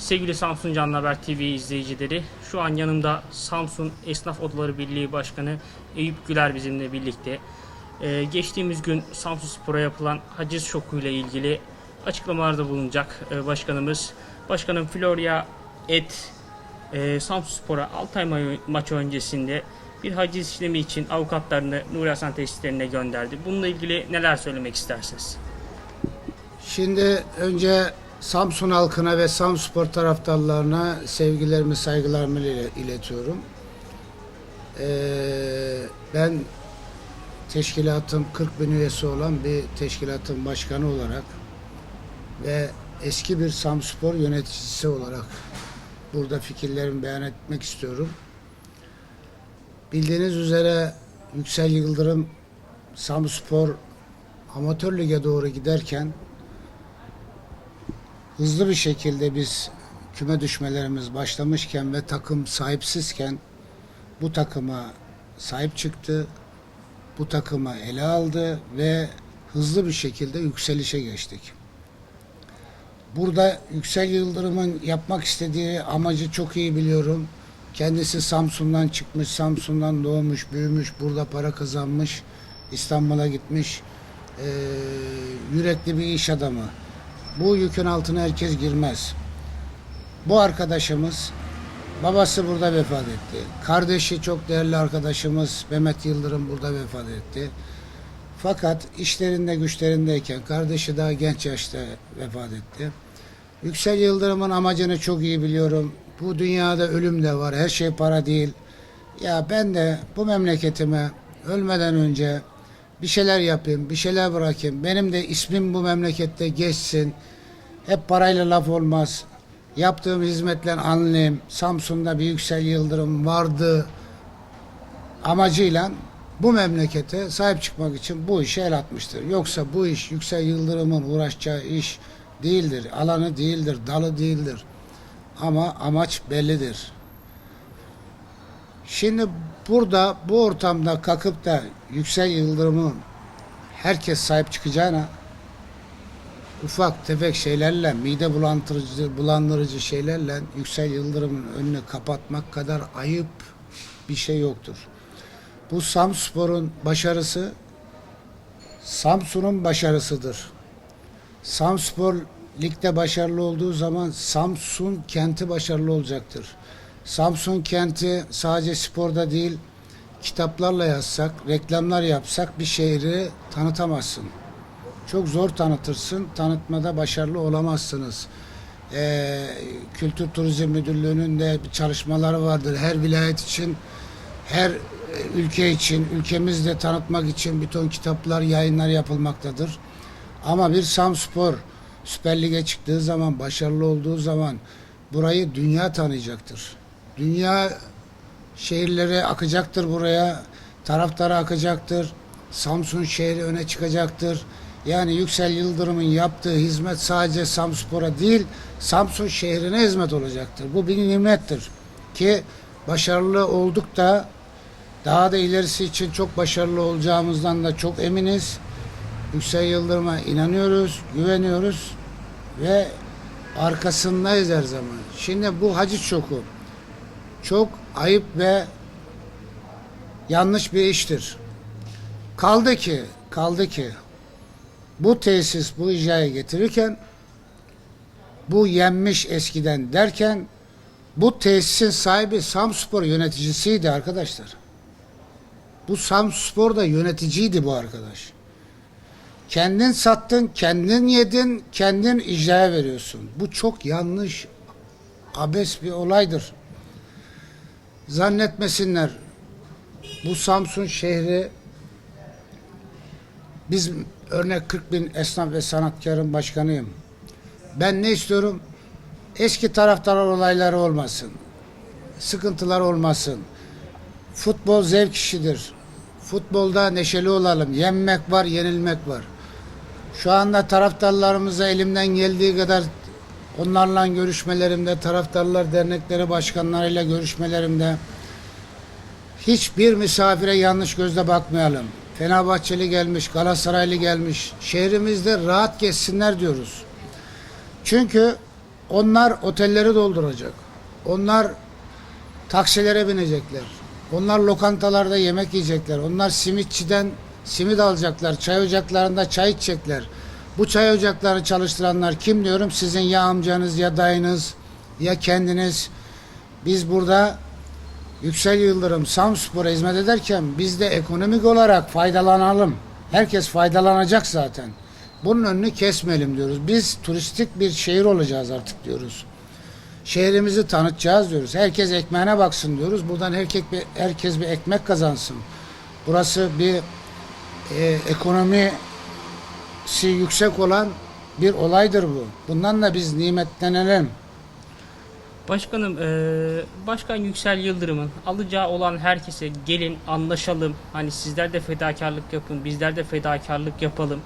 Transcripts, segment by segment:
Sevgili Samsun Canlı Haber TV izleyicileri, şu an yanımda Samsun Esnaf Odaları Birliği Başkanı Eyüp Güler bizimle birlikte. Ee, geçtiğimiz gün Samsun Spor'a yapılan haciz şoku ile ilgili açıklamalarda bulunacak e, başkanımız. Başkanım Florya Et e, Samsun Spor'a Altay ma- maçı öncesinde bir haciz işlemi için avukatlarını Nuri Hasan tesislerine gönderdi. Bununla ilgili neler söylemek istersiniz? Şimdi önce Samsun halkına ve Samspor taraftarlarına sevgilerimi, saygılarımı ile- iletiyorum. Ee, ben teşkilatım 40 bin üyesi olan bir teşkilatın başkanı olarak ve eski bir Samspor yöneticisi olarak burada fikirlerimi beyan etmek istiyorum. Bildiğiniz üzere Yüksel Yıldırım Samspor amatör lige doğru giderken hızlı bir şekilde biz küme düşmelerimiz başlamışken ve takım sahipsizken bu takıma sahip çıktı. Bu takımı ele aldı ve hızlı bir şekilde yükselişe geçtik. Burada Yüksel Yıldırım'ın yapmak istediği amacı çok iyi biliyorum. Kendisi Samsun'dan çıkmış, Samsun'dan doğmuş, büyümüş, burada para kazanmış, İstanbul'a gitmiş. Ee, yürekli bir iş adamı. Bu yükün altına herkes girmez. Bu arkadaşımız babası burada vefat etti. Kardeşi çok değerli arkadaşımız Mehmet Yıldırım burada vefat etti. Fakat işlerinde güçlerindeyken kardeşi daha genç yaşta vefat etti. Yüksel Yıldırım'ın amacını çok iyi biliyorum. Bu dünyada ölüm de var. Her şey para değil. Ya ben de bu memleketime ölmeden önce bir şeyler yapayım, bir şeyler bırakayım. Benim de ismim bu memlekette geçsin. Hep parayla laf olmaz. Yaptığım hizmetle anlayayım. Samsun'da bir Yüksel Yıldırım vardı amacıyla bu memlekete sahip çıkmak için bu işe el atmıştır. Yoksa bu iş Yüksel Yıldırım'ın uğraşacağı iş değildir. Alanı değildir, dalı değildir. Ama amaç bellidir. Şimdi burada bu ortamda kalkıp da Yüksel Yıldırım'ın herkes sahip çıkacağına ufak tefek şeylerle mide bulandırıcı, bulandırıcı şeylerle Yüksel Yıldırım'ın önünü kapatmak kadar ayıp bir şey yoktur. Bu Samspor'un başarısı Samsun'un başarısıdır. Samspor ligde başarılı olduğu zaman Samsun kenti başarılı olacaktır. Samsun kenti sadece sporda değil, kitaplarla yazsak, reklamlar yapsak bir şehri tanıtamazsın. Çok zor tanıtırsın, tanıtmada başarılı olamazsınız. Ee, Kültür Turizm Müdürlüğü'nün de çalışmaları vardır. Her vilayet için, her e, ülke için, ülkemizde tanıtmak için bir ton kitaplar, yayınlar yapılmaktadır. Ama bir Samspor Süper Lig'e çıktığı zaman, başarılı olduğu zaman burayı dünya tanıyacaktır. Dünya şehirleri akacaktır buraya, taraftarı akacaktır. Samsun şehri öne çıkacaktır. Yani Yüksel Yıldırım'ın yaptığı hizmet sadece Samspor'a değil, Samsun şehrine hizmet olacaktır. Bu bir nimettir. Ki başarılı olduk da daha da ilerisi için çok başarılı olacağımızdan da çok eminiz. Yüksel Yıldırım'a inanıyoruz, güveniyoruz ve arkasındayız her zaman. Şimdi bu hacı çoku çok ayıp ve yanlış bir iştir. Kaldı ki, kaldı ki bu tesis bu icraya getirirken bu yenmiş eskiden derken bu tesisin sahibi Samspor yöneticisiydi arkadaşlar. Bu Samspor'da yöneticiydi bu arkadaş. Kendin sattın, kendin yedin, kendin icraya veriyorsun. Bu çok yanlış, abes bir olaydır. Zannetmesinler. Bu Samsun şehri biz örnek 40 bin esnaf ve sanatkarın başkanıyım. Ben ne istiyorum? Eski taraftar olayları olmasın. Sıkıntılar olmasın. Futbol zevk işidir. Futbolda neşeli olalım. Yenmek var, yenilmek var. Şu anda taraftarlarımıza elimden geldiği kadar onlarla görüşmelerimde, taraftarlar dernekleri başkanlarıyla görüşmelerimde hiçbir misafire yanlış gözle bakmayalım. Fenerbahçeli gelmiş, Galatasaraylı gelmiş. Şehrimizde rahat geçsinler diyoruz. Çünkü Onlar otelleri dolduracak. Onlar taksilere binecekler. Onlar lokantalarda yemek yiyecekler. Onlar simitçiden simit alacaklar. Çay ocaklarında çay içecekler. Bu çay ocakları çalıştıranlar kim diyorum? Sizin ya amcanız ya dayınız ya kendiniz. Biz burada Yüksel Yıldırım Samspor'a hizmet ederken biz de ekonomik olarak faydalanalım. Herkes faydalanacak zaten. Bunun önünü kesmeyelim diyoruz. Biz turistik bir şehir olacağız artık diyoruz. Şehrimizi tanıtacağız diyoruz. Herkes ekmeğine baksın diyoruz. Buradan herkes bir, herkes bir ekmek kazansın. Burası bir e, ekonomisi yüksek olan bir olaydır bu. Bundan da biz nimetlenelim. Başkanım, eee, Başkan Yüksel Yıldırım'ın alacağı olan herkese gelin anlaşalım. Hani sizler de fedakarlık yapın, bizler de fedakarlık yapalım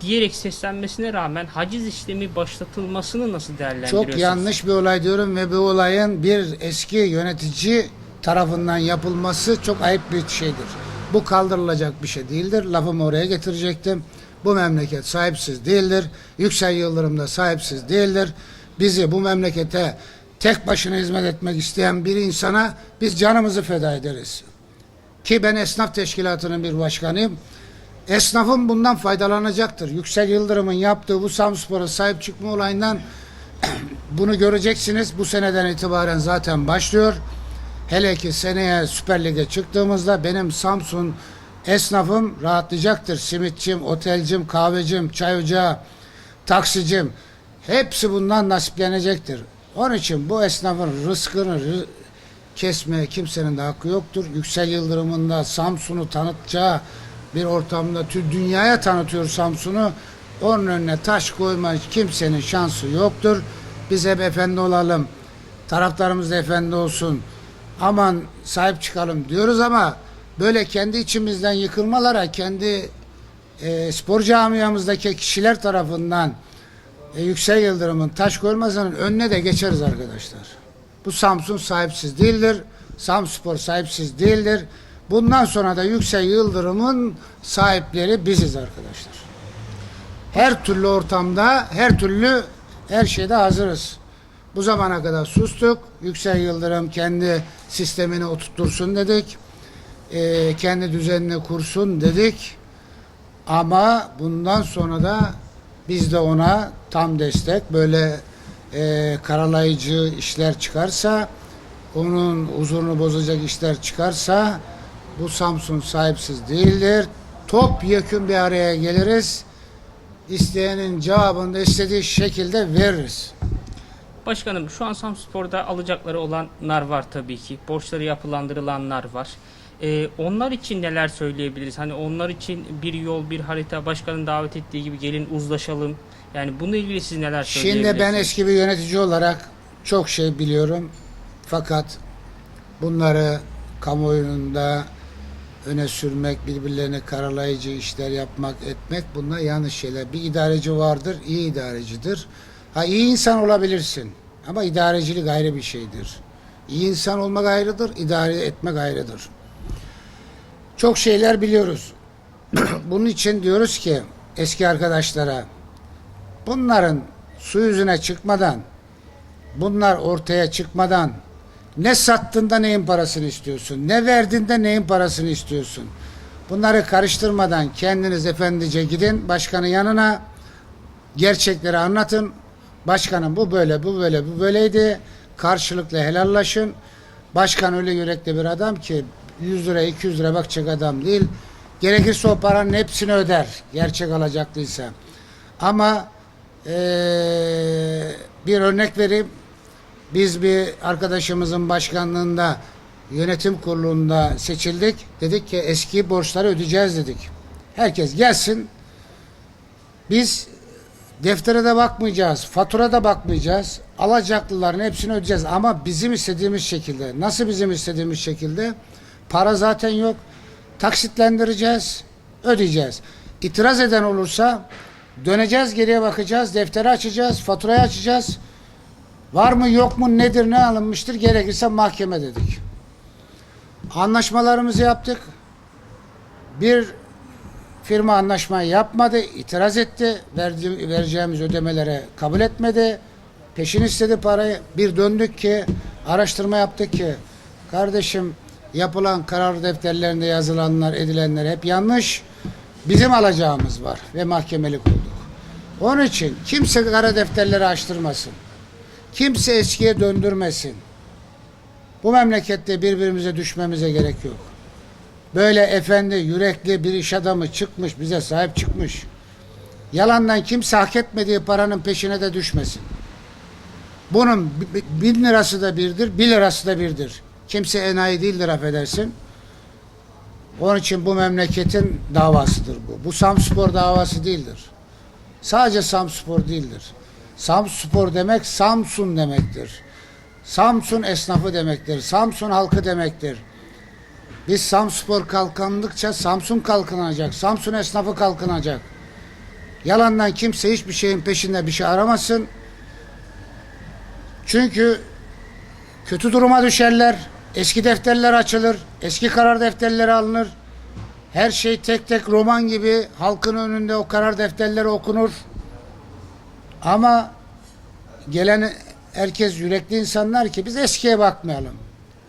diyerek seslenmesine rağmen haciz işlemi başlatılmasını nasıl değerlendiriyorsunuz? Çok yanlış bir olay diyorum ve bu olayın bir eski yönetici tarafından yapılması çok ayıp bir şeydir. Bu kaldırılacak bir şey değildir. Lafımı oraya getirecektim. Bu memleket sahipsiz değildir. Yüksel Yıldırım da sahipsiz değildir. Bizi bu memlekete tek başına hizmet etmek isteyen bir insana biz canımızı feda ederiz. Ki ben esnaf teşkilatının bir başkanıyım. Esnafın bundan faydalanacaktır. Yüksel Yıldırım'ın yaptığı bu Samspor'a sahip çıkma olayından bunu göreceksiniz. Bu seneden itibaren zaten başlıyor. Hele ki seneye Süper Lig'e çıktığımızda benim Samsun esnafım rahatlayacaktır. Simitçim, otelcim, kahvecim, çay ocağı, taksicim hepsi bundan nasiplenecektir. Onun için bu esnafın rızkını rı- kesmeye kimsenin de hakkı yoktur. Yüksel Yıldırım'ın da Samsun'u tanıtacağı bir ortamda tüm dünyaya tanıtıyor Samsun'u. Onun önüne taş koyma kimsenin şansı yoktur. Biz hep efendi olalım. Taraftarımız da efendi olsun. Aman sahip çıkalım diyoruz ama böyle kendi içimizden yıkılmalara kendi e, spor camiamızdaki kişiler tarafından e, Yüksel Yıldırım'ın taş koymasının önüne de geçeriz arkadaşlar. Bu Samsun sahipsiz değildir. Samspor sahipsiz değildir. Bundan sonra da Yüksel Yıldırım'ın sahipleri biziz arkadaşlar. Her türlü ortamda, her türlü her şeyde hazırız. Bu zamana kadar sustuk. Yüksel Yıldırım kendi sistemini oturtursun dedik. Ee, kendi düzenini kursun dedik. Ama bundan sonra da biz de ona tam destek böyle e, karalayıcı işler çıkarsa onun huzurunu bozacak işler çıkarsa bu Samsun sahipsiz değildir. Top yekün bir araya geliriz. İsteyenin cevabını istediği şekilde veririz. Başkanım şu an Samspor'da alacakları olanlar var tabii ki. Borçları yapılandırılanlar var. Ee, onlar için neler söyleyebiliriz? Hani onlar için bir yol, bir harita başkanın davet ettiği gibi gelin uzlaşalım. Yani bununla ilgili siz neler söyleyebilirsiniz? Şimdi ben eski bir yönetici olarak çok şey biliyorum. Fakat bunları kamuoyunda öne sürmek, birbirlerine karalayıcı işler yapmak, etmek bunlar yanlış şeyler. Bir idareci vardır, iyi idarecidir. Ha iyi insan olabilirsin ama idarecilik ayrı bir şeydir. İyi insan olmak ayrıdır, idare etmek ayrıdır. Çok şeyler biliyoruz. Bunun için diyoruz ki eski arkadaşlara bunların su yüzüne çıkmadan bunlar ortaya çıkmadan ne sattığında neyin parasını istiyorsun ne verdiğinde neyin parasını istiyorsun? Bunları karıştırmadan kendiniz efendice gidin başkanın yanına gerçekleri anlatın. Başkanım bu böyle bu böyle bu böyleydi. Karşılıklı helallaşın. Başkan öyle yürekli bir adam ki 100 lira 200 lira bakacak adam değil gerekirse o paranın hepsini öder gerçek alacaklıysa ama eee, bir örnek vereyim. Biz bir arkadaşımızın başkanlığında yönetim kurulunda seçildik. Dedik ki eski borçları ödeyeceğiz dedik. Herkes gelsin. Biz deftere de bakmayacağız, fatura da bakmayacağız. Alacaklıların hepsini ödeyeceğiz ama bizim istediğimiz şekilde. Nasıl bizim istediğimiz şekilde? Para zaten yok. Taksitlendireceğiz, ödeyeceğiz. İtiraz eden olursa döneceğiz geriye bakacağız, defteri açacağız, faturayı açacağız. Var mı yok mu nedir ne alınmıştır gerekirse mahkeme dedik. Anlaşmalarımızı yaptık. Bir firma anlaşmayı yapmadı, itiraz etti. Verdi, vereceğimiz ödemelere kabul etmedi. Peşin istedi parayı. Bir döndük ki araştırma yaptık ki kardeşim yapılan karar defterlerinde yazılanlar edilenler hep yanlış. Bizim alacağımız var ve mahkemelik olduk. Onun için kimse kara defterleri açtırmasın. Kimse eskiye döndürmesin. Bu memlekette birbirimize düşmemize gerek yok. Böyle efendi, yürekli bir iş adamı çıkmış, bize sahip çıkmış. Yalandan kimse hak etmediği paranın peşine de düşmesin. Bunun bi- bi- bin lirası da birdir, bir lirası da birdir. Kimse enayi değildir affedersin. Onun için bu memleketin davasıdır bu. Bu Samspor davası değildir. Sadece Samspor değildir. Samspor demek Samsun demektir. Samsun esnafı demektir. Samsun halkı demektir. Biz Samspor kalkındıkça Samsun kalkınacak. Samsun esnafı kalkınacak. Yalandan kimse hiçbir şeyin peşinde bir şey aramasın. Çünkü kötü duruma düşerler. Eski defterler açılır. Eski karar defterleri alınır. Her şey tek tek roman gibi halkın önünde o karar defterleri okunur. Ama gelen herkes yürekli insanlar ki biz eskiye bakmayalım.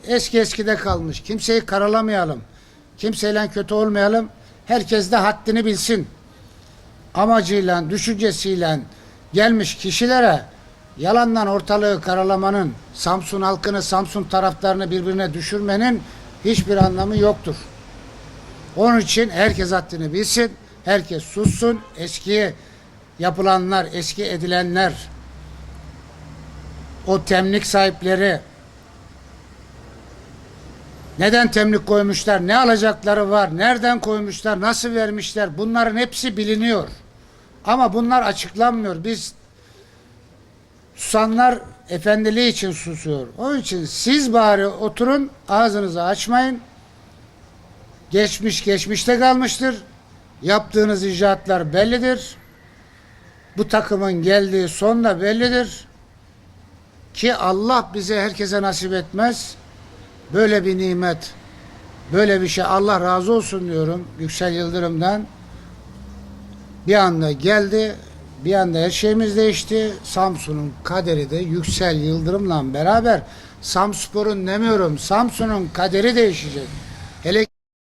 Eski eskide kalmış. Kimseyi karalamayalım. Kimseyle kötü olmayalım. Herkes de haddini bilsin. Amacıyla, düşüncesiyle gelmiş kişilere yalandan ortalığı karalamanın, Samsun halkını, Samsun taraftarını birbirine düşürmenin hiçbir anlamı yoktur. Onun için herkes haddini bilsin, herkes sussun, eskiye yapılanlar, eski edilenler, o temlik sahipleri neden temlik koymuşlar, ne alacakları var, nereden koymuşlar, nasıl vermişler bunların hepsi biliniyor. Ama bunlar açıklanmıyor. Biz susanlar efendiliği için susuyor. Onun için siz bari oturun ağzınızı açmayın. Geçmiş geçmişte kalmıştır. Yaptığınız icraatlar bellidir. Bu takımın geldiği son da bellidir. Ki Allah bize herkese nasip etmez. Böyle bir nimet, böyle bir şey Allah razı olsun diyorum Yüksel Yıldırım'dan. Bir anda geldi, bir anda her şeyimiz değişti. Samsun'un kaderi de Yüksel Yıldırım'la beraber Samspor'un demiyorum, Samsun'un kaderi değişecek.